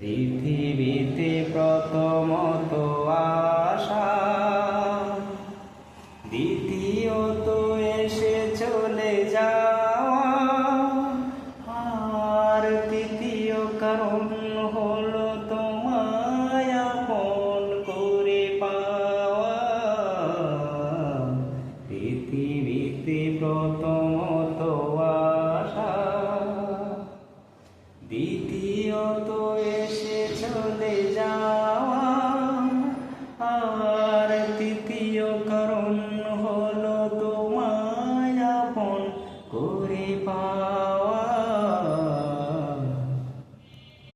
পৃথিবীতে প্রথমত আ দ্বিতীয়ত এসে চলে যাওয়া আর তৃতীয় কারণ হলো তোমায় আপন করে পাওয়া। পৃথিবীতে প্রথমত আশা। দ্বিতীয় ওরে পা